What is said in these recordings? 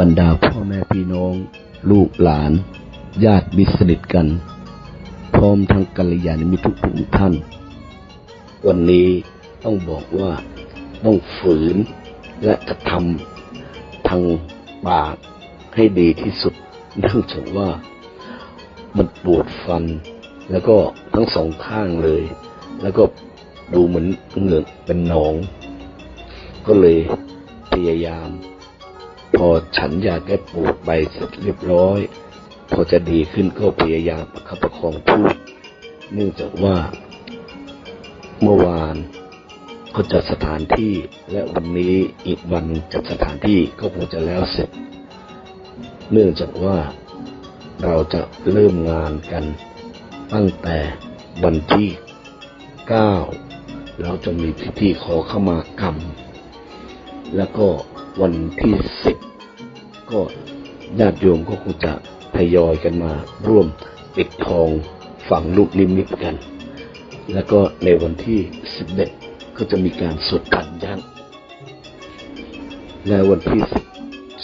บรรดาพ่อแม่พี่น้อง ลูกหลาน ญาติมิตรสนิทกัน พร้อมทั้งกัลยาณมิตรทุกท่าน วันนี้ต้องบอกว่าต้องฝืนและกระทำทางปากให้ดีที่สุดเนื่องจากว่ามันปวดฟัน แล้วก็ทั้งสองข้างเลย แล้วก็ดูเหมือนเหงือกเป็นหนอง ก็เลยพยายาม พอฉันยาแก้ปวดไปเสร็จเรียบร้อย พอจะดีขึ้นก็พยายามประคับประคองพูด เนื่องจากว่า เมื่อวานเขาจัดสถานที่และวันนี้อีกวันจัดสถานที่ก็คงจะแล้วเสร็จ เนื่องจากว่าเราจะเริ่มงานกันตั้งแต่วันที่ 9 เราจะมีพิธีขอเข้ามากรรม แล้วก็ วันที่10ก็ญาติโยมก็คงจะทยอยกันมาร่วมปิดทองฝังลูกนิมิตกัน แล้วก็ในวันที่11ก็จะมีการสวดขันยันและวันที่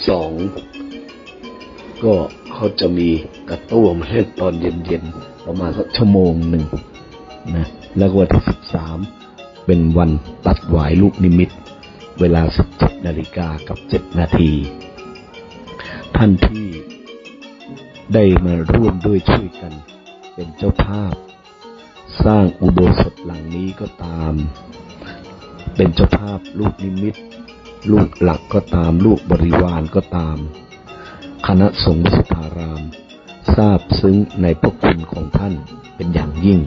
12ก็เขาจะมีกระตู้มาเล่นตอนเย็นๆประมาณสักชั่วโมงหนึ่งนะแล้ววันที่13เป็นวันตัดหวายลูกนิมิต เวลา 17นาฬิกากับ 7 นาที ท่านที่ได้มาร่วมด้วยช่วยกัน เป็นเจ้าภาพ สร้างอุโบสถหลังนี้ก็ตาม เป็นเจ้าภาพลูกนิมิต ลูกหลักก็ตาม ลูกบริวารก็ตาม คณะสงฆ์สุธาราม ทราบซึ้งในพระคุณของท่านเป็นอย่างยิ่ง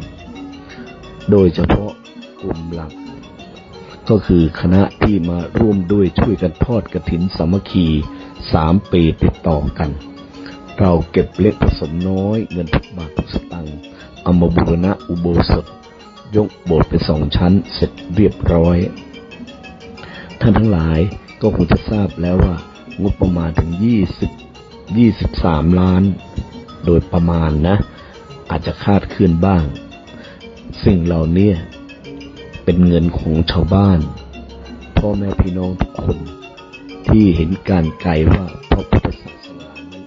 โดยเฉพาะกลุ่มหลัก ก็คือคณะที่มาร่วมด้วยช่วยกันทอดกระถินสามัคคีสามปีติดต่อกัน เราเก็บเล็กผสมน้อยเงินทุกบาททุกสตังค์เอามาบูรณะอุโบสถ ยกโบสถ์เป็นสองชั้นเสร็จเรียบร้อย ท่านทั้งหลายก็คงจะทราบแล้วว่างบประมาณถึง20 23ล้าน โดยประมาณนะ อาจจะคาดเคลื่อนบ้าง สิ่งเหล่านี้ เป็นเงินของชาวบ้าน พ่อแม่พี่น้องทุกคน ที่เห็นการไกลว่าพระพุทธศาสนานั้น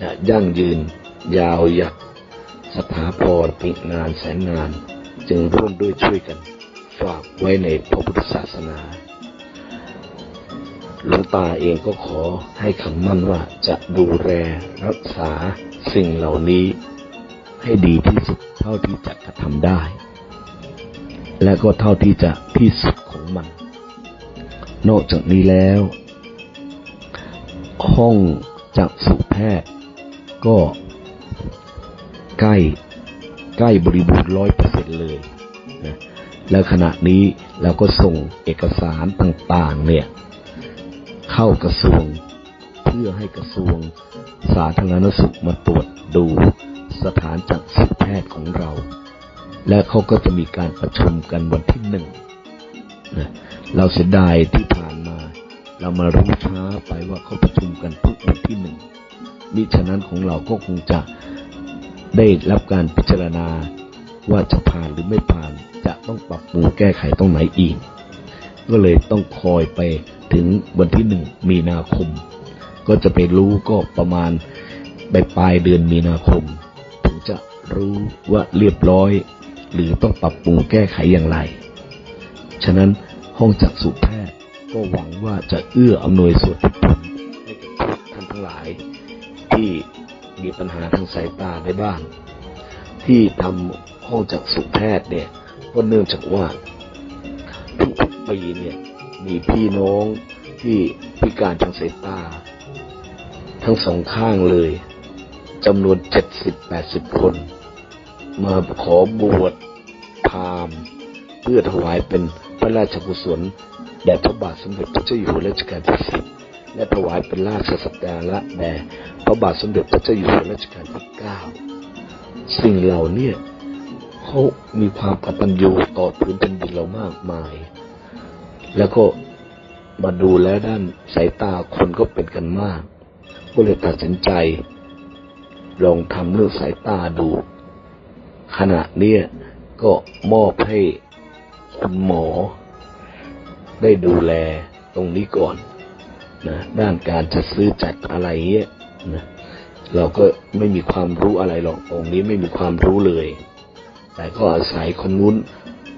จะยั่งยืน ยาวหยักสถาพรปิงานแสนงาน จึงร่วมด้วยช่วยกัน ฝากไว้ในพระพุทธศาสนาหลวงตาเองก็ขอให้คำมั่นว่าจะดูแลรักษาสิ่งเหล่านี้ ให้ดีที่สุดเท่าที่จะกระทำได้ และก็เท่าที่จะที่สุดของมัน นอกจากนี้แล้ว ห้องจักษุแพทย์ ก็ใกล้ใกล้บริบูรณ์ร้อยเปอร์เซ็นเลยนะแล้วขณะนี้เราก็ส่งเอกสารต่างๆ เนี่ย เข้ากระทรวงเพื่อให้กระทรวงสาธารณสุขมาตรวจดูสถานจักษุแพทย์ของเรา และเขาก็จะมีการประชุมกันวันที่หนึ่งนะเราเสียดายที่ผ่านมา เรามารู้ช้าไปว่าเขาประชุมกันทุกวันที่หนึ่งมิฉะนั้นของเราก็คงจะได้รับการพิจารณาว่าจะผ่านหรือไม่ผ่านจะต้องปรับปรุงแก้ไขตรงไหนอีก ก็เลยต้องคอยไปถึงวันที่หนึ่งมีนาคม ก็จะไปรู้ก็ประมาณปลายปลายเดือนมีนาคม ถึงจะรู้ว่าเรียบร้อย หรือต้องปรับปรุงแก้ไขอย่างไร ฉะนั้นห้องจักษุแพทย์ก็หวังว่าจะเอื้ออำนวยส่วนผลให้กับท่านทั้งหลาย ที่มีปัญหาทางสายตาได้บ้าง ที่ทำห้องจักษุแพทย์เนี่ยก็เนื่องจากว่าทุกๆปีเนี่ยมีพี่น้องที่พิการทางสายตา ทั้งสองข้างเลยจำนวนเจ็ดสิบแปดสิบคน มาขอบวชามเพื่อถวายเป็นพระราชกุศลแด่พระบาทสมเด็จพระเจ้าอยู่หัวรัชกาลที่สิบและถวายเป็นราชสักการะแด่พระบาทสมเด็จพระเจ้าอยู่หัวรัชกาลที่เก้าสิ่งเหล่านี้เขามีความกตัญญูต่อพื้นแผ่นดินเรามากมาย แล้วก็มาดูแลด้านสายตาคนก็เป็นกันมาก ก็เลยตัดสินใจ ลองทำเรื่องสายตาดู ขณะเนี้ย ก็มอบให้คุณหมอ ได้ดูแลตรงนี้ก่อนนะด้านการจัดซื้อจัดอะไรเงี้ยนะเราก็ไม่มีความรู้อะไรหรอกองค์นี้ไม่มีความรู้เลย แต่ก็อาศัยคนนู้น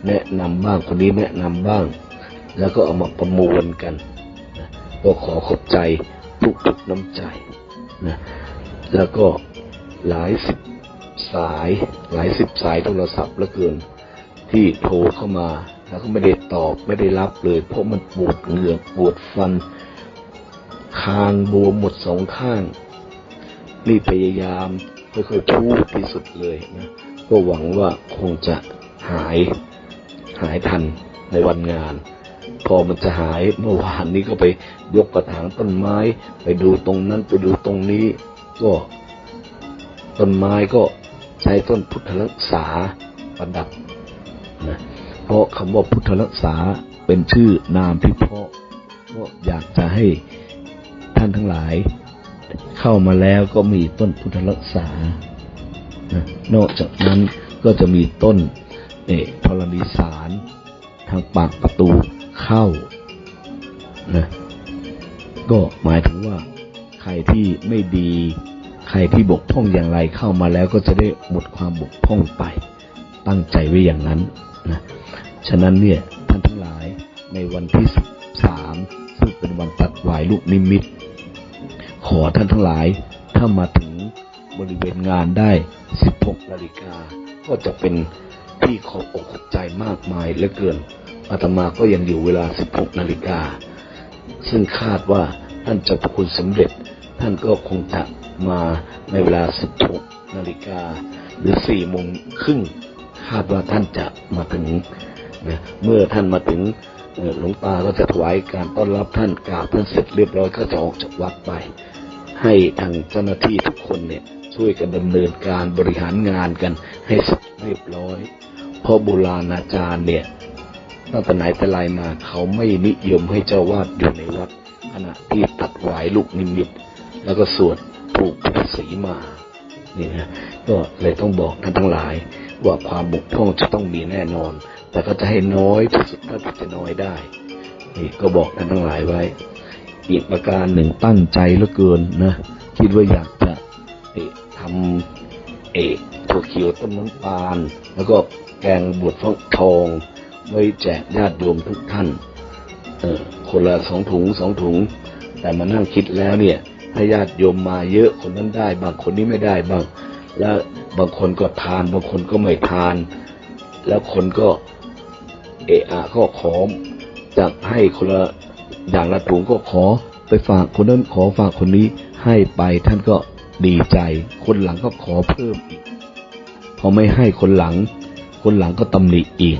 แนะนำบ้างคนนี้แนะนำบ้าง แล้วก็เอามาประมวลกันนะก็ขอขอบใจทุกๆน้ำใจนะแล้วก็หลายสิบ สายหลายสิบสายโทรศัพท์เหลือเกิน ที่โทรเข้ามาแล้วก็ไม่ได้ตอบไม่ได้รับเลย เพราะมันปวดเหงือกปวดฟัน คางบวมหมดสองข้างรีบพยายามค่อยๆพูดที่สุดเลยนะก็หวังว่าคงจะหายหายทันในวันงาน พอมันจะหายเมื่อวานนี้ก็ไปยกกระถางต้นไม้ ไปดูตรงนั้นไปดูตรงนี้ ก็ต้นไม้ก็ ช้ต้นพุทธรักษาประดับนะเพราะคำว่าพุทธรักษาเป็นชื่อนามที่เพราะก็อยากจะให้ท่านทั้งหลาย เข้ามาแล้วก็มีต้นพุทธรักษานะนอกจากนั้นก็จะมีต้นเอกธรณีสารทางปากประตูเข้านะก็หมายถึงว่าใครที่ไม่ดี ใครที่บกพร่องอย่างไรเข้ามาแล้วก็จะได้หมดความบกพร่องไป ตั้งใจไว้อย่างนั้นนะฉะนั้นเนี่ยท่านทั้งหลายในวันที่สิบสามซึ่งเป็นวันตัดวายลูกนิมิต ขอท่านทั้งหลายถ้ามาถึงบริเวณงานได้16นาฬิกาก็จะเป็นที่ขอบอกขอบใจมากมายเหลือเกินอาตมาก็ยังอยู่เวลา 16 นาฬิกา ซึ่งคาดว่าท่านเจะประคุณสำเร็จ ท่านก็คงจะ มาในเวลา 16 นาฬิกาหรือ 4 โมงครึ่งคาดว่าท่านจะมาถึงนะเมื่อท่านมาถึงหลวงตาก็จะถวายการต้อนรับท่านกราบท่านเสร็จเรียบร้อยก็จะออกจากวัดไป ให้ทางเจ้าหน้าที่ทุกคนเนี่ยช่วยกันดำเนินการบริหารงานกันให้เสร็จเรียบร้อย เพราะโบราณอาจารย์เนี่ยตั้งแต่ไหนแต่ไรมาเขาไม่นิยมให้เจ้าวาดอยู่ในวัดขณะที่ตัดหวายลูกนิมิตแล้วก็สวด ปลูกพุทธสีมานี่นะก็เลยต้องบอกท่านทั้งหลาย ว่าความบกพร่องจะต้องมีแน่นอน แต่ก็จะให้น้อยที่สุดเท่าที่จะน้อยได้นี่ก็บอกท่านทั้งหลายไว้ อีกประการหนึ่งตั้งใจเหลือเกินนะคิดว่าอยากจะทำเอกถั่วเขียวต้มน้ำตาล แล้วก็แกงบวชฟักทอง ไว้แจกญาติโยมทุกท่าน เออคนละสองถุงสองถุง แต่มานั่งคิดแล้วเนี่ย ถ้าญาติโยมมาเยอะคนนั้นได้ บางคนนี้ไม่ได้บ้าง แล้วบางคนก็ทาน บางคนก็ไม่ทาน แล้วคนก็เอะอะก็ขอจะให้คนละอย่างละถุงก็ขอไปฝากคนนั้นขอฝากคนนี้ให้ไปท่านก็ดีใจ คนหลังก็ขอเพิ่มอีก พอไม่ให้คนหลัง คนหลังก็ตำหนิอีก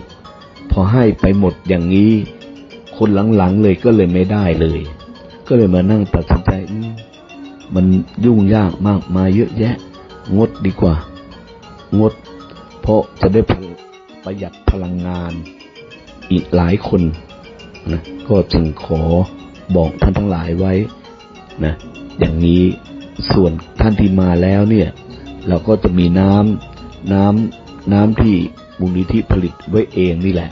พอให้ไปหมดอย่างนี้ คนหลังๆเลยก็เลยไม่ได้เลย ก็เลยมานั่งตัดสินใจ มันยุ่งยากมากมายเยอะแยะ งดดีกว่า งด เพราะจะได้ประหยัดพลังงานอีกหลายคนนะก็จึงขอบอกท่านทั้งหลายไว้นะอย่างนี้ส่วนท่านที่มาแล้วเนี่ย เราก็จะมีน้ำน้ำน้ำที่มูลนิธิผลิตไว้เองนี่แหละ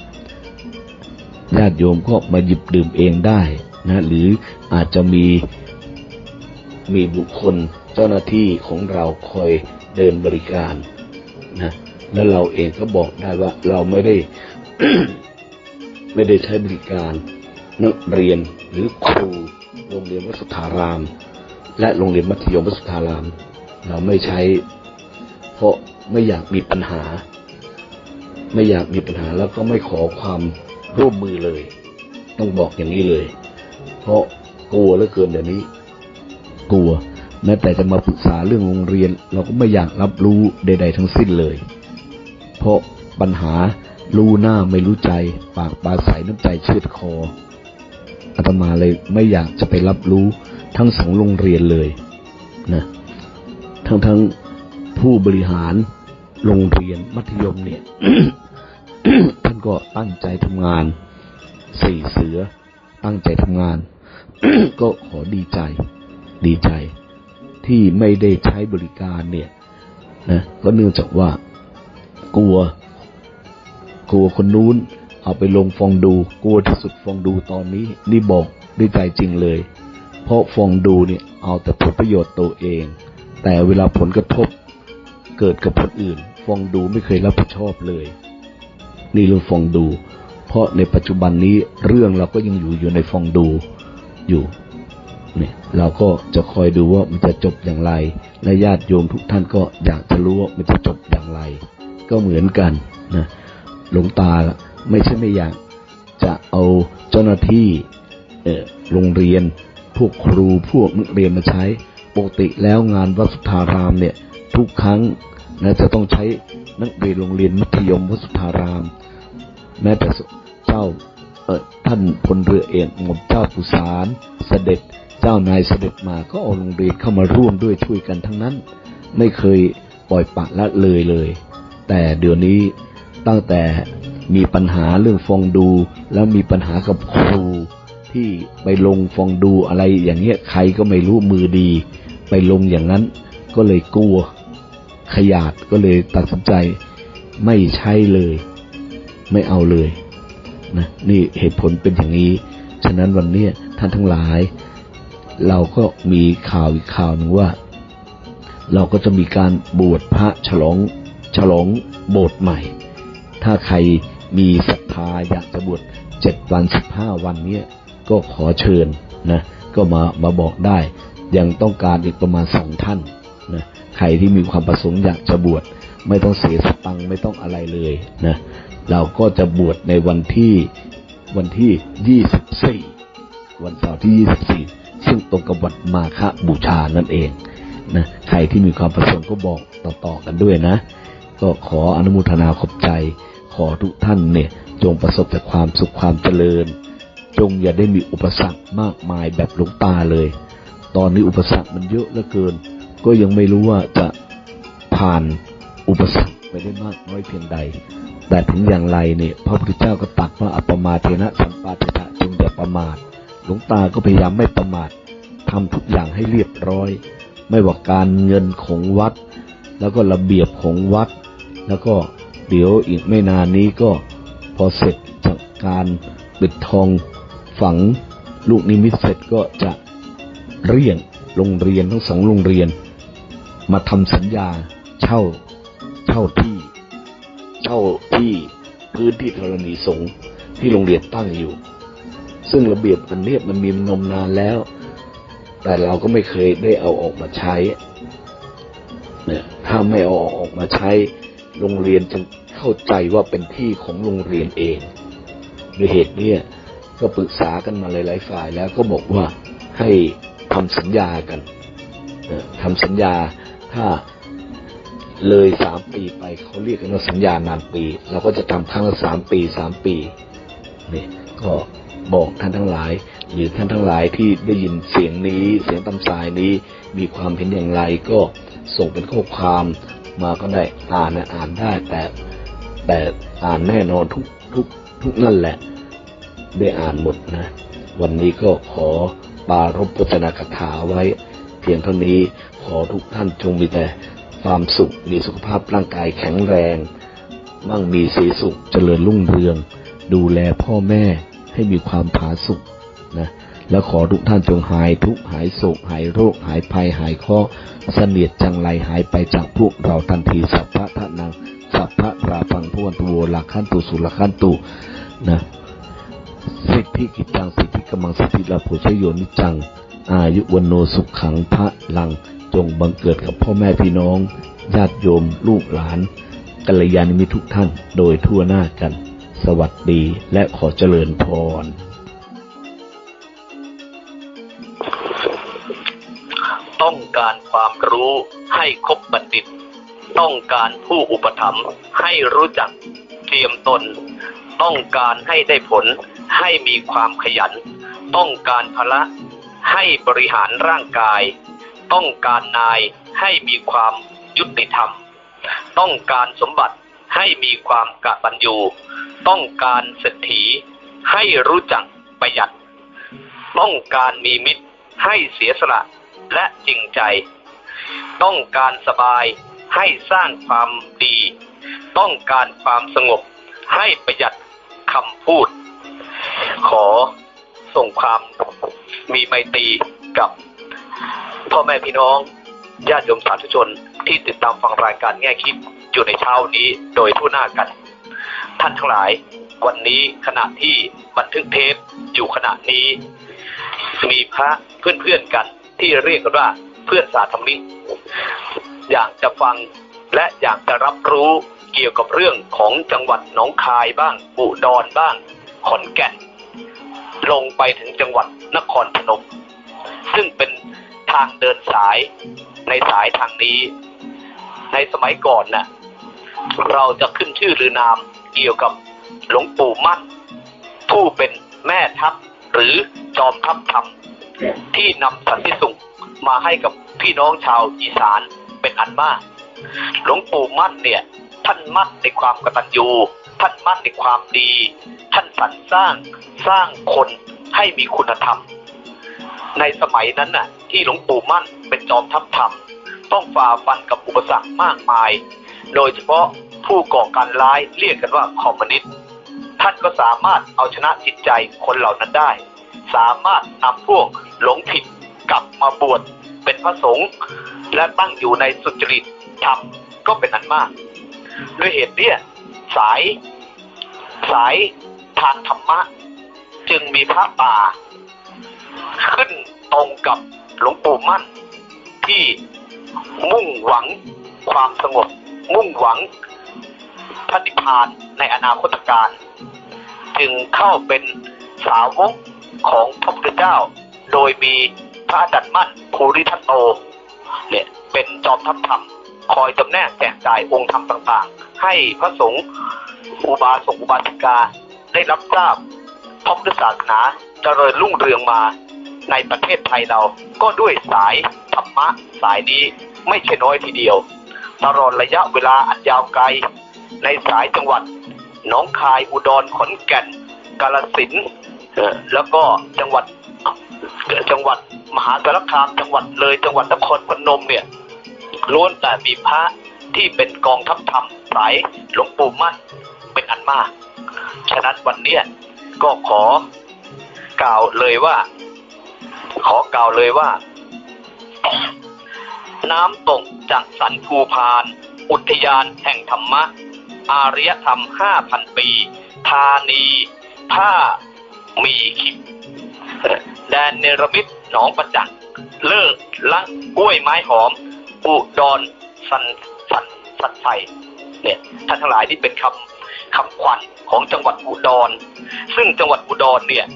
ญาติโยมก็มาหยิบดื่มเองได้นะหรืออาจจะมี มีบุคคลเจ้าหน้าที่ของเราคอยเดินบริการนะแล้วเราเองก็บอกได้ว่าเราไม่ได้ ไม่ได้ใช้บริการนักเรียนหรือครูโรงเรียนวัสุธาราม และโรงเรียนมัธยมวัสุธาราม เราไม่ใช้ เพราะไม่อยากมีปัญหา ไม่อยากมีปัญหาแล้วก็ไม่ขอความร่วมมือเลย ต้องบอกอย่างนี้เลย เพราะกลัวเหลือเกินเดี๋ยวนี้ กลัว แม้แต่จะมาปรึกษาเรื่องโรงเรียน เราก็ไม่อยากรับรู้ใด ๆ ทั้งสิ้นเลย เพราะปัญหารู้หน้าไม่รู้ใจ ปากปลาใสน้ำใจเชือดคออาตมาเลยไม่อยากจะไปรับรู้ทั้งสองโรงเรียนเลยนะทั้งทั้งผู้บริหารโรงเรียนมัธยมเนี่ยท่านก็ตั้งใจทำงาน สี่เสือตั้งใจทำงาน ก็ขอดีใจ ดีใจ ที่ไม่ได้ใช้บริการเนี่ยนะก็เนื่องจากว่ากลัว กลัวคนนู้น เอาไปลงฟองดู กลัวที่สุดฟองดูตอนนี้ นี่บอกด้วยใจจริงเลย เพราะฟองดูเนี่ยเอาแต่ผลประโยชน์ตัวเอง แต่เวลาผลกระทบเกิดกับคนอื่น ฟองดูไม่เคยรับผิดชอบเลย นี่เรื่องฟองดู เพราะในปัจจุบันนี้เรื่องเราก็ยังอยู่อยู่ในฟองดูอยู่ เนี่ยเราก็จะคอยดูว่ามันจะจบอย่างไร และญาติโยมทุกท่านก็อยากจะรู้ว่ามันจะจบอย่างไร ก็เหมือนกันนะหลวงตาไม่ใช่ไม่อยากจะเอาเจ้าหน้าที่เอ่อโรงเรียน พวกครูพวกนักเรียนมาใช้ปกติแล้วงานวัดสุทธารามเนี่ยทุกครั้งนะจะต้องใช้นักเรียนโรงเรียนมัธยมวัดสุทธาราม แม้แต่เจ้าเออท่านพลเรือเอกหม่อมเจ้าปุสารเสด็จ เจ้านายเสด็จมาก็เอาโรงเรียนเข้ามาร่วมด้วยช่วยกันทั้งนั้น ไม่เคยปล่อยปะละเลยเลย แต่เดี๋ยวนี้ตั้งแต่มีปัญหาเรื่องฟองดู แล้วมีปัญหากับครูที่ไปลงฟองดูอะไรอย่างเงี้ยใครก็ไม่รู้มือดี ไปลงอย่างนั้นก็เลยกลัวขยาดก็เลยตัดสินใจไม่ใช่เลย ไม่เอาเลยนะนี่เหตุผลเป็นอย่างนี้ ฉะนั้นวันนี้ท่านทั้งหลาย เราก็มีข่าวอีกข่าวหนึ่งว่า เราก็จะมีการบวชพระฉลองฉลองโบสถ์ใหม่ ถ้าใครมีศรัทธาอยากจะบวชเจ็ดวันสิบห้าวันเนี้ยก็ขอเชิญนะก็มามาบอกได้ ยังต้องการอีกประมาณสองท่านนะใครที่มีความประสงค์อยากจะบวชไม่ต้องเสียสตังค์ไม่ต้องอะไรเลยนะเราก็จะบวชในวันที่วันที่ยี่สิบสี่วันเสาร์ที่ยี่สิบสี่ ซึ่งตรงกับวันมาฆบูชานั่นเองนะใครที่มีความประสงค์ก็บอกต่อๆกันด้วยนะ ก็ขออนุโมทนาขอบใจ ขอทุกท่านเนี่ยจงประสบแต่ความสุขความเจริญ จงอย่าได้มีอุปสรรคมากมายแบบหลงตาเลย ตอนนี้อุปสรรคมันเยอะเหลือเกิน ก็ยังไม่รู้ว่าจะผ่านอุปสรรคไปได้มากน้อยเพียงใด แต่ถึงอย่างไรเนี่ยพระพุทธเจ้าก็ตรัสว่าอัปมาเทนะสัมปาทิตะจงอย่าประมาท หลวงตาก็พยายามไม่ประมาททำทุกอย่างให้เรียบร้อย ไม่ว่าการเงินของวัด แล้วก็ระเบียบของวัด แล้วก็เดี๋ยวอีกไม่นานนี้ก็พอเสร็จจากการปิดทองฝังลูกนิมิตเสร็จก็จะเรียกโรงเรียนทั้งสองโรงเรียน มาทำสัญญาเช่าเช่าที่ เช่าที่พื้นที่ธรณีสงฆ์ที่โรงเรียนตั้งอยู่ ซึ่งระเบียบอันเนี้ยมันมีมนมนานแล้ว แต่เราก็ไม่เคยได้เอาออกมาใช้ เนี่ย ถ้าไม่เอาออกมาใช้ โรงเรียนจะเข้าใจว่าเป็นที่ของโรงเรียนเองด้วยเหตุเนี้ยก็ปรึกษากันมาหลายๆฝ่ายแล้วก็บอกว่าให้ทำสัญญากันทำสัญญาถ้าเลยสามปีไปเขาเรียกกันว่าสัญญานานปี เราก็จะทำครั้งละสามปีสามปีนี่ก็ บอกท่านทั้งหลาย หรือท่านทั้งหลายที่ได้ยินเสียงนี้ เสียงตำสายนี้มีความเห็นอย่างไรก็ส่งเป็นข้อความมาก็ได้อ่านนะอ่านได้แต่แต่อ่านแน่นอนทุกทุกทุกนั่นแหละ ได้อ่านหมดนะ วันนี้ก็ขอปารภพจนาคถาไว้ เพียงเท่านี้ขอทุกท่านจงมีแต่ความสุขมีสุขภาพร่างกายแข็งแรง มั่งมีสีสุขเจริญรุ่งเรือง ดูแลพ่อแม่ ให้มีความผาสุขนะแล้วขอทุกท่านจงหายทุกหายโศกหายโรค หายภัยหายข้อเสนียดจังไรหายไปจากพวกเราทันทีสัพพะทะนังสัพพะราพังพวนตุโวลักขั้นตุสุลขั้นตุนะสิทธิกิจจังสิทธิกำมังสิทธิลาภุชโยนิจัง อายุวันโนสุขขังพระลังจงบังเกิดกับพ่อแม่พี่น้องญาติโยมลูกหลานกัลยาณมิตรทุกท่านโดยทั่วหน้ากัน สวัสดีและขอเจริญพรต้องการความรู้ให้ครบบัณฑิต ต้องการผู้อุปถัมภ์ให้รู้จักเตรียมตน ต้องการให้ได้ผลให้มีความขยัน ต้องการพละให้บริหารร่างกาย ต้องการนายให้มีความยุติธรรม ต้องการสมบัติ ให้มีความกตัญญูต้องการเศรษฐีให้รู้จักประหยัด ต้องการมีมิตรให้เสียสละและจริงใจ ต้องการสบายให้สร้างความดี ต้องการความสงบให้ประหยัดคำพูด ขอส่งความมีไมตรีกับพ่อแม่พี่น้องญาติโยมสาธุชนที่ติดตามฟังรายการแง่คิด อยู่ในเช้านี้โดยทั่วหน้ากัน ท่านทั้งหลาย วันนี้ขณะที่บันทึกเทปอยู่ขณะนี้ มีพระเพื่อนๆกันที่เรียกกันว่าเพื่อนสาธรรมิกอยากจะฟังและอยากจะรับรู้เกี่ยวกับเรื่องของจังหวัดหนองคายบ้างอุดรบ้าง ขอนแก่น ลงไปถึงจังหวัดนครพนม ซึ่งเป็นทางเดินสายในสายทางนี้ ในสมัยก่อนน่ะ เราจะขึ้นชื่อหรือนามเกี่ยวกับหลวงปู่มั่น ผู้เป็นแม่ทัพหรือจอมทัพธรรม ที่นำสันติสุขมาให้กับพี่น้องชาวอีสานเป็นอันมาก หลวงปู่มั่นเนี่ย ท่านมั่นในความกตัญญูท่านมั่นในความดี ท่านสรรสร้างสร้างคนให้มีคุณธรรม ในสมัยนั้นน่ะ ที่หลวงปู่มั่นเป็นจอมทัพธรรม ต้องฝ่าฟันกับอุปสรรคมากมาย โดยเฉพาะผู้ก่อการร้ายเรียกกันว่าคอมมิวนิสต์ท่านก็สามารถเอาชนะจิตใจคนเหล่านั้นได้ สามารถนำพวกหลงผิดกลับมาบวชเป็นพระสงฆ์และตั้งอยู่ในสุจริตธรรมก็เป็นอันมาก ด้วยเหตุเนี้ยสาย สายทางธรรมะ จึงมีพระป่า ขึ้นตรงกับหลวงปู่มั่น ที่มุ่งหวังความสงบ มุ่งหวังพระนิพพานในอนาคตการ จึงเข้าเป็นสาวกของพระพุทธเจ้า โดยมีพระอาจารย์มั่นภูริทัตโตเนี่ยเป็นจอมทัพธรรม คอยจำแนกแจกจ่ายองค์ธรรมต่างๆ ให้พระสงฆ์อุบาสกอุบาสิกาได้รับทราบพระพุทธศาสนาเจริญรุ่งเรืองมาในประเทศไทยเราก็ด้วยสายธรรมะสายนี้ไม่ใช่น้อยทีเดียว ตลอดระยะเวลาอันยาวไกล ในสายจังหวัดหนองคายอุดรขอนแก่น กาฬสินแล้วก็จังหวัดจังหวัดมหาสารคามจังหวัดเลยจังหวัดนครพนมเนี่ยล้วนแต่มีพระที่เป็นกองทัพธรรมสายหลวงปู่มั่นเป็นอันมาก ฉะนั้นวันเนี้ยก็ขอกล่าวเลยว่า ขอกล่าวเลยว่า น้ำตกจากสันภูพาน อุทยานแห่งธรรมะ อารยธรรมห้าพันปี ธานีผ้ามีขิดแดนเนรมิตหนองประจักษ์เลิกละกล้วยไม้หอม อุดรสันสันสันไฟเนี่ยท่านทั้งหลายที่เป็นคำคำขวัญของจังหวัดอุดร ซึ่งจังหวัดอุดรเนี่ย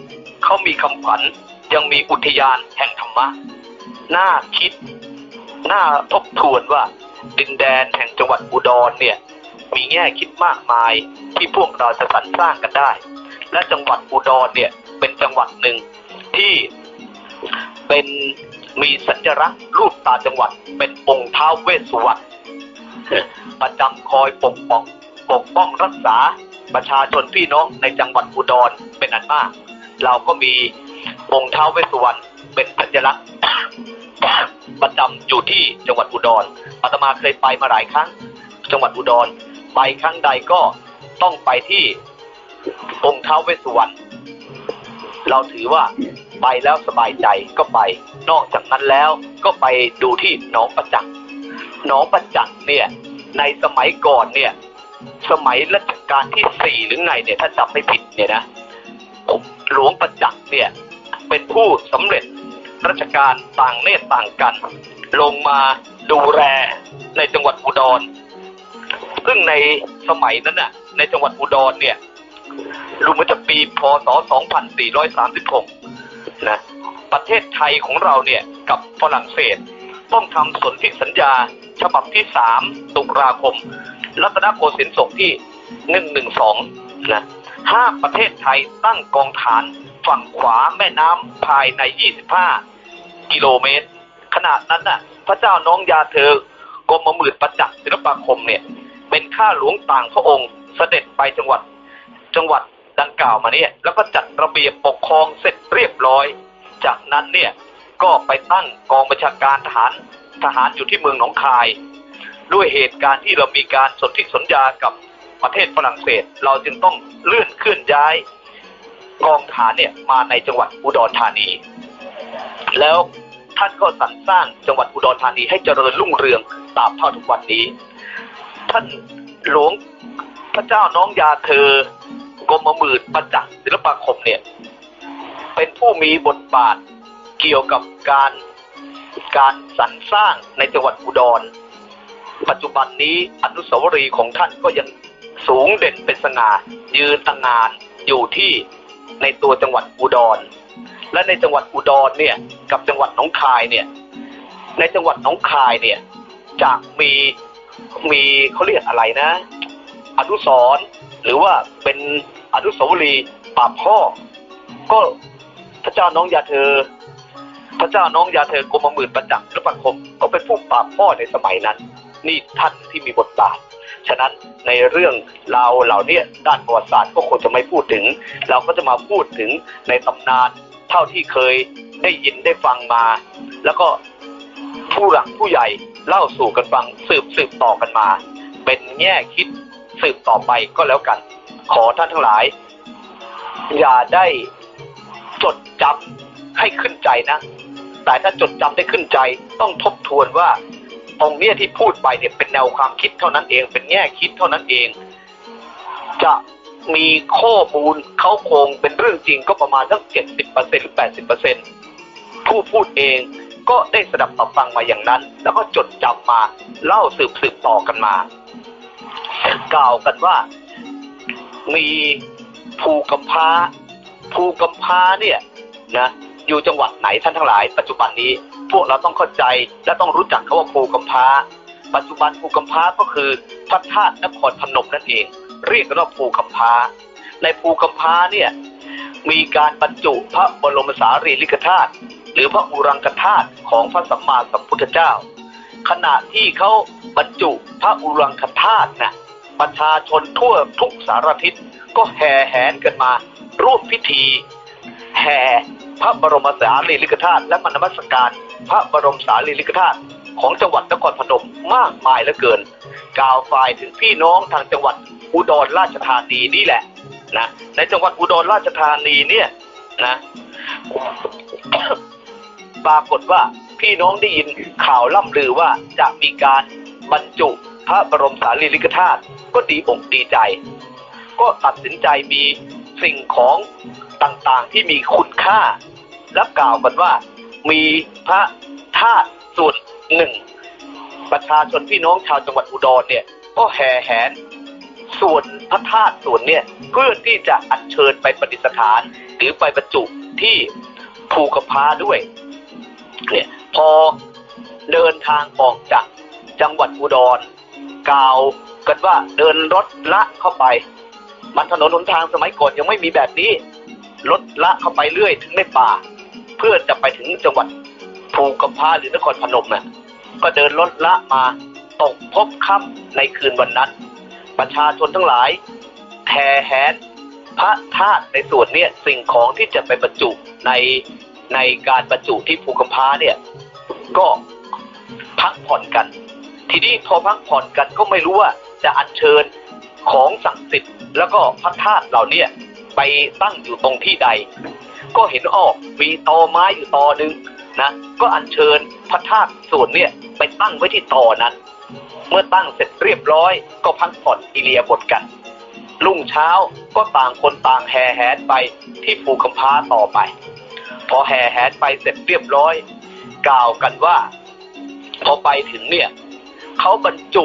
เขามีคำขวัญยังมีอุทยานแห่งธรรมะน่าคิด น่าทบทวนว่า ดินแดนแห่งจังหวัดอุดรเนี่ย มีแง่คิดมากมายที่พวกเราจะสรรสร้างกันได้ และจังหวัดอุดรเนี่ยเป็นจังหวัดหนึ่งที่เป็นมีสัญลักษณ์รูปตาจังหวัด เป็นองค์ท้าวเวสสุวรรณประจำคอยปกป้องปกป้องรักษาประชาชนพี่น้องในจังหวัดอุดรเป็นอันมาก เราก็มีองค์ท้าวเวสสุวรรณเป็นสัญลักษณ์ ประจำอยู่ที่จังหวัดอุดรอาตมาเคยไปมาหลายครั้ง จังหวัดอุดร ไปครั้งใดก็ต้องไปที่องค์เท้าวเวสสุวรรณเราถือว่าไปแล้วสบายใจก็ไป นอกจากนั้นแล้วก็ไปดูที่หนองประจักษ์หนองประจักษ์เนี่ย ในสมัยก่อนเนี่ย สมัยรัชกาลที่สี่หรือไงเนี่ยถ้าจำไม่ผิดเนี่ยนะหลวงประจักษ์เนี่ย เป็นผู้สำเร็จ ราชการต่างเนตรต่างกัน ลงมาดูแลในจังหวัดอุดร ซึ่งในสมัยนั้นน่ะ ในจังหวัดอุดรเนี่ยรู้มาจากปีพศ 2436 นะ ประเทศไทยของเราเนี่ยกับฝรั่งเศส ต้องทำสนธิสัญญาฉบับที่ 3 ตุลาคม รัตนโกสินทร์ส่งที่ 112 นะห้าประเทศไทยตั้งกองฐาน ฝั่งขวาแม่น้ำภายใน 25 กิโลเมตรขนาดนั้นน่ะ พระเจ้าน้องยาเธอกรมหมื่นประจักษ์ศิลปาคมเนี่ย เป็นข้าหลวงต่างพระองค์เสด็จไปจังหวัดจังหวัดดังกล่าวมาเนี่ยแล้วก็จัดระเบียบปกครองเสร็จเรียบร้อย จากนั้นเนี่ยก็ไปตั้งกองบัญชาการทหารทหารอยู่ที่เมืองหนองคาย ด้วยเหตุการณ์ที่เรามีการสนธิสัญญากับประเทศฝรั่งเศส เราจึงต้องเลื่อนเคลื่อนย้าย กองทหารเนี่ยมาในจังหวัดอุดรธานี แล้วท่านก็สรรสร้างจังหวัดอุดรธานีให้เจริญรุ่งเรืองตราบเท่าทุกวันนี้ ท่านหลวงพระเจ้าน้องยาเธอกรมหมื่นประจักษ์ศิลปาคมเนี่ย เป็นผู้มีบทบาทเกี่ยวกับการการสรรสร้างในจังหวัดอุดร ปัจจุบันนี้อนุสาวรีย์ของท่านก็ยังสูงเด่นเป็นสง่ายืนตั้งงานอยู่ที่ ในตัวจังหวัดอุดร และในจังหวัดอุดรเนี่ยกับจังหวัดหนองคายเนี่ยในจังหวัดหนองคายเนี่ยจะมีมีเขาเรียกอะไรนะ อนุสร์หรือว่าเป็นอนุสาวรีย์ป่าพ่อ ก็พระเจ้าน้องยาเธอ พระเจ้าน้องยาเธอกรมหมื่นประจักษ์ศิลปาคมก็เป็นผู้ปราพ่อในสมัยนั้น นี่ท่านที่มีบทบาท ฉะนั้นในเรื่องราวเหล่าเนี้ยด้านประวัติศาสตร์ก็คงจะไม่พูดถึง เราก็จะมาพูดถึงในตำนานเท่าที่เคยได้ยินได้ฟังมา แล้วก็ผู้หลักผู้ใหญ่เล่าสู่กันฟังสืบสืบต่อกันมา เป็นแง่คิดสืบต่อไปก็แล้วกัน ขอท่านทั้งหลาย อย่าได้จดจำให้ขึ้นใจนะ แต่ถ้าจดจำได้ขึ้นใจต้องทบทวนว่า ตรงเนี้ยที่พูดไปเนี่ยเป็นแนวความคิดเท่านั้นเอง เป็นแง่คิดเท่านั้นเอง จะมีข้อมูลเขาโครงเป็นเรื่องจริงก็ประมาณสักเจ็ดสิบเปอร์เซ็นหรือแปดสิบเปอร์เซ็นผู้พูดเองก็ได้สดับตับฟังมาอย่างนั้น แล้วก็จดจำมาเล่าสืบสืบต่อกันมา กล่าวกันว่ามีภูกำพาภูกำพาเนี่ยนะ อยู่จังหวัดไหนท่านทั้งหลาย ปัจจุบันนี้พวกเราต้องเข้าใจและต้องรู้จักคาว่าภูกำพร้า ปัจจุบันภูกำพร้าก็คือพระธาตุนครพนมนั่นเอง เรียกกันว่าภูกำพร้า ในภูกำพร้าเนี่ยมีการบรรจุพระบรมสารีริกธาตุหรือพระอุรังคธาตุของพระสัมมาสัมพุทธเจ้า ขณะที่เขาบรรจุพระอุรังคธาตุน่ะประชาชนทั่วทุกสารทิศก็แห่แหนกันมาร่วมพิธี แห่ พระบรมสารีริกธาตุและมนมัสการ พระบรมสารีริกธาตุของจังหวัดนครพนมมากมายเหลือเกิน กล่าวฝ่ายถึงพี่น้องทางจังหวัดอุดรราชธานีนี่แหละนะในจังหวัดอุดรราชธานีเนี่ยนะปรากฏว่าพี่น้องได้ยินข่าวล่ำลือว่าจะมีการบรรจุพระบรมสารีริกธาตุก็ดีอกดีใจ ก็ตัดสินใจมี สิ่งของต่างๆที่มีคุณค่า และกล่าวกันว่ามีพระธาตุส่วนหนึ่ง ประชาชนพี่น้องชาวจังหวัดอุดรเนี่ย ก็แห่แหนส่วนพระธาตุส่วนเนี่ยเพื่อที่จะอัญเชิญไปประดิษฐาน หรือไปบรรจุที่ภูกระพาด้วยเนี่ยพอเดินทางออกจากจังหวัดอุดรกล่าวกันว่าเดินรถละเข้าไป มันถนนหนทางสมัยก่อนยังไม่มีแบบนี้รถละเข้าไปเรื่อยถึงในป่า เพื่อจะไปถึงจังหวัดภูกระพาหรือนครพนมน่ะก็เดินรถละมาตกพบค่ำในคืนวันนั้น ประชาชนทั้งหลายแห่แหนพระธาตุในส่วนเนี้ยสิ่งของที่จะไปบรรจุในในการบรรจุที่ภูกำพาเนี่ย ก็พักผ่อนกัน ทีนี้พอพักผ่อนกันก็ไม่รู้ว่าจะอัญเชิญ ของศักดิ์สิทธิ์แล้วก็พระธาตุเหล่าเนี้ยไปตั้งอยู่ตรงที่ใด ก็เห็นออกมีตอไม้อยู่ตอหนึ่งนะก็อัญเชิญพระธาตุส่วนเนี้ยไปตั้งไว้ที่ตอนั้น เมื่อตั้งเสร็จเรียบร้อย ก็พักผ่อนอิเลียบทกัน รุ่งเช้าก็ต่างคนต่างแห่แหนไปที่ภูคำพ้าต่อไป พอแห่แหนไปเสร็จเรียบร้อย กล่าวกันว่า พอไปถึงเนี่ยเขาบรรจุ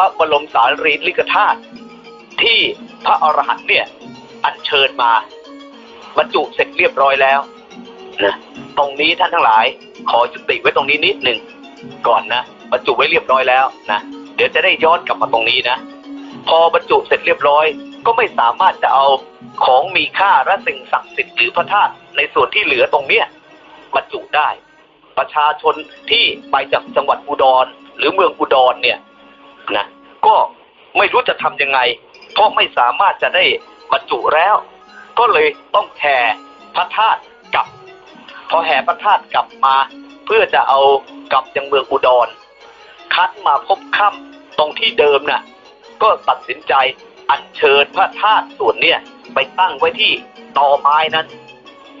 ระบรมสารีริกธาตุที่พระอรหันต์เนี่ย อัญเชิญมาบรรจุเสร็จเรียบร้อยแล้วนะตรงนี้ท่านทั้งหลาย ขอจุติไว้ตรงนี้นิดหนึ่งก่อนนะบรรจุไว้เรียบร้อยแล้วนะเดี๋ยวจะได้ย้อนกลับมาตรงนี้นะ พอบรรจุเสร็จเรียบร้อย ก็ไม่สามารถจะเอาของมีค่าและสิ่งศักดิ์สิทธิ์หรือพระธาตุในส่วนที่เหลือตรงเนี้ยบรรจุได้ ประชาชนที่ไปจากจังหวัดอุดร หรือเมืองอุดรเนี่ย นะก็ไม่รู้จะทำยังไง เพราะไม่สามารถจะได้บรรจุแล้ว ก็เลยต้องแห่พระธาตุกลับ พอแห่พระธาตุกลับมา เพื่อจะเอากลับยังเมืองอุดร คัดมาพบค่ำตรงที่เดิมน่ะก็ตัดสินใจอัญเชิญพระธาตุส่วนเนี่ยไปตั้งไว้ที่ตอไม้นั้น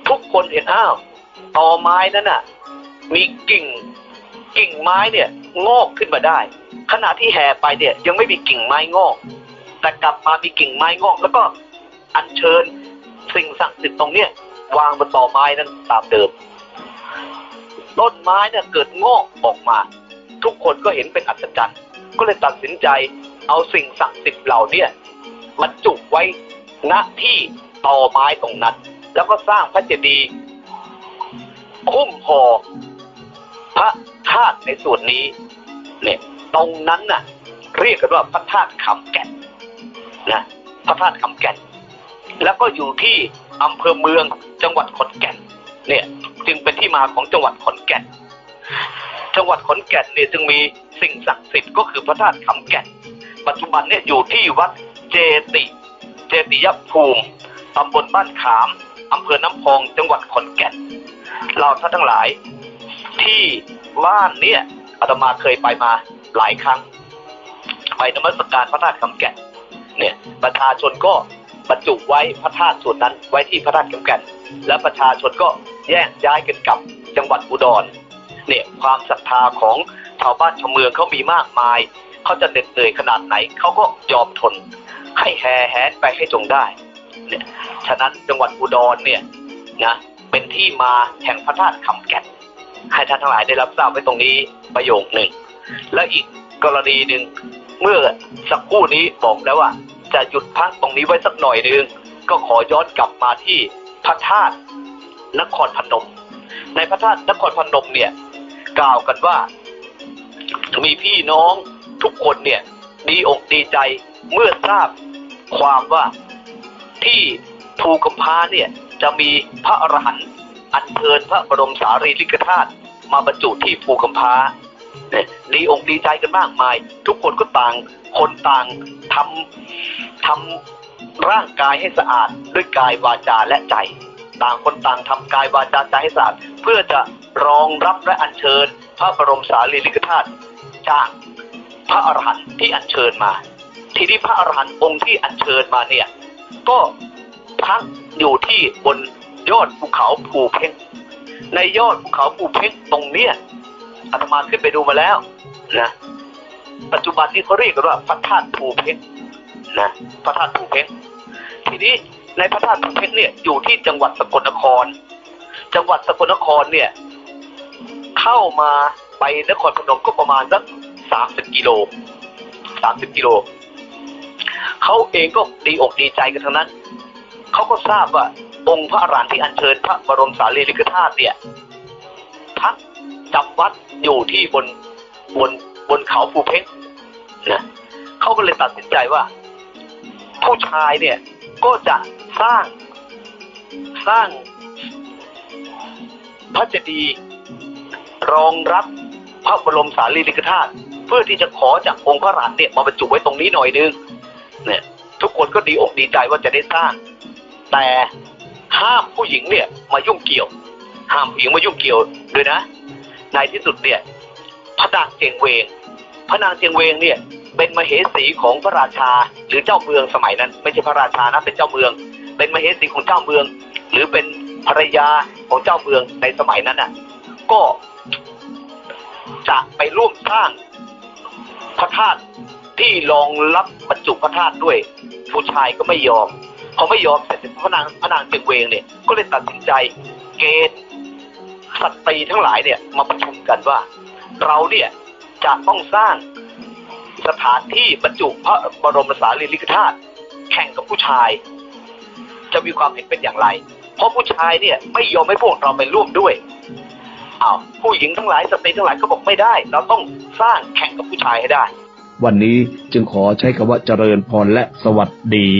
ทุกคนเห็นอ้าวตอไม้นั้นน่ะ มีกิ่งกิ่งไม้เนี่ย งอกขึ้นมาได้ ขณะที่แห่ไปเนี่ยยังไม่มีกิ่งไม้งอก แต่กลับมามีกิ่งไม้งอก แล้วก็อัญเชิญสิ่งศักดิ์สิทธิ์ตรงเนี้ยวางบนต่อไม้นั้นตามเดิม ต้นไม้เนี่ยเกิดงอกออกมา ทุกคนก็เห็นเป็นอัศจรรย์ ก็เลยตัดสินใจเอาสิ่งศักดิ์สิทธิ์เหล่าเนี้บรรจุไว้ณที่ต่อไม้ตรงนั้น แล้วก็สร้างพระเจดีย์คุ้มห่อพระ ธาตุในส่วนนี้เนี่ยตรงนั้นน่ะ เรียกกันว่าพระธาตุคำแก่นนะพระธาตุคำแก่น แล้วก็อยู่ที่อำเภอเมืองจังหวัดขอนแก่น เนี่ย จึงเป็นที่มาของจังหวัดขอนแก่น จังหวัดขอนแก่นเนี่ยจึงมีสิ่งศักดิ์สิทธิ์ก็คือพระธาตุคำแก่น ปัจจุบันเนี่ยอยู่ที่วัดเจติ เจติยภูมิตำบลบ้านขามอำเภอน้ำพองจังหวัดขอนแก่น เราท่านทั้งหลาย ที่บ้านเนี่ยอาตมาเคยไปมาหลายครั้ง ไปนมัสการพระธาตุคำแก่นเนี่ยประชาชนก็บรรจุไว้พระธาตุส่วนนั้นไว้ที่พระธาตุคำแก่นและประชาชนก็แยกย้ายกันกลับจังหวัดอุดรเนี่ยความศรัทธาของชาวบ้านชาวเมืองเขามีมากมายเขาจะเหน็ดเหนื่อยขนาดไหนเขาก็ยอมทน ให้แห่แหนไปให้จงได้เนี่ยฉะนั้นจังหวัดอุดรเนี่ยนะเป็นที่มาแห่งพระธาตุคำแก่น ให้ท่านทั้งหลายได้รับทราบไว้ตรงนี้ประโยคหนึ่ง และอีกกรณีหนึ่งเมื่อสักครู่นี้บอกแล้วว่า จะหยุดพักตรงนี้ไว้สักหน่อยหนึ่งก็ขอย้อนกลับมาที่พระธาตุนครพนม ในพระธาตุนครพนมเนี่ยกล่าวกันว่า มีพี่น้องทุกคนเนี่ยดีอกดีใจเมื่อทราบความว่าที่ภูกำพาเนี่ยจะมีพระอรหันต์ อัญเชิญพระบรมสารีริกธาตุมาบรรจุที่ภูกำพร้าเนี่ยดีอกดีใจกันมากมาย ทุกคนก็ต่างคนต่างทำทำร่างกายให้สะอาดด้วยกายวาจาและใจ ต่างคนต่างทำกายวาจาใจให้สะอาด เพื่อจะรองรับและอัญเชิญ พระบรมสารีริกธาตุจากพระอรหันต์ที่อัญเชิญมา ทีนี้พระอรหันต์องค์ที่อัญเชิญมาเนี่ย ก็พักอยู่ที่บน ยอดภูเขาภูเพ่งในยอดภูเขาภูเพ่งตรงเนี้ยอาตมาขึ้นไปดูมาแล้วนะปัจจุบันนี้เขาเรียกกันว่าพระธาตุภูเพ่งนะพระธาตุภูเพ่งทีนี้ในพระธาตุภูเพ่งเนี่ยอยู่ที่จังหวัดสกลนคร จังหวัดสกลนครเนี่ย เข้ามาไปนครพนมก็ประมาณสักสามสิบกิโลสามสิบกิโลเขาเองก็ดีอกดีใจกันทั้งนั้นเขาก็ทราบว่า องค์พระอรหันต์ที่อัญเชิญพระบรมสารีริกธาตุเนี่ยพักจำวัดอยู่ที่บนบนบนเขาภูเพ่งนะเขาก็เลยตัดสินใจว่า ผู้ชายเนี่ยก็จะสร้างสร้างพระเจดีย์รองรับพระบรมสารีริกธาตุเพื่อที่จะขอจากองค์พระรหันเนี่ยมาบรรจุไว้ตรงนี้หน่อยนึงเนี่ยทุกคนก็ดีอกดีใจว่าจะได้สร้าง แต่ ห้ามผู้หญิงเนี่ยมายุ่งเกี่ยว ห้ามผู้หญิงมายุ่งเกี่ยวด้วยนะ ในที่สุดเนี่ยพระนางเจียงเวง พระนางเจียงเวงเนี่ยเป็นมเหสีของพระราชาหรือเจ้าเมืองสมัยนั้น ไม่ใช่พระราชานะเป็นเจ้าเมือง เป็นมเหสีของเจ้าเมือง หรือเป็นภรรยาของเจ้าเมืองในสมัยนั้นน่ะ ก็จะไปร่วมสร้างพระธาตุที่รองรับบรรจุพระธาตุด้วย ผู้ชายก็ไม่ยอม พอไม่ยอมเสร็จพระนางพระนางเจียงเวงเนี่ยก็เลยตัดสินใจเกณฑ์สตรีทั้งหลายเนี่ยมาประชุมกันว่า เราเนี่ยจะต้องสร้างสถานที่บรรจุพระบรมสารีริกธาตุแข่งกับผู้ชาย จะมีความเห็นเป็นอย่างไร เพราะผู้ชายเนี่ยไม่ยอมให้พวกเราไปร่วมด้วยอ้าวผู้หญิงทั้งหลายสตรีทั้งหลายก็บอกไม่ได้ เราต้องสร้างแข่งกับผู้ชายให้ได้ วันนี้จึงขอใช้คำว่าเจริญพรและสวัสดี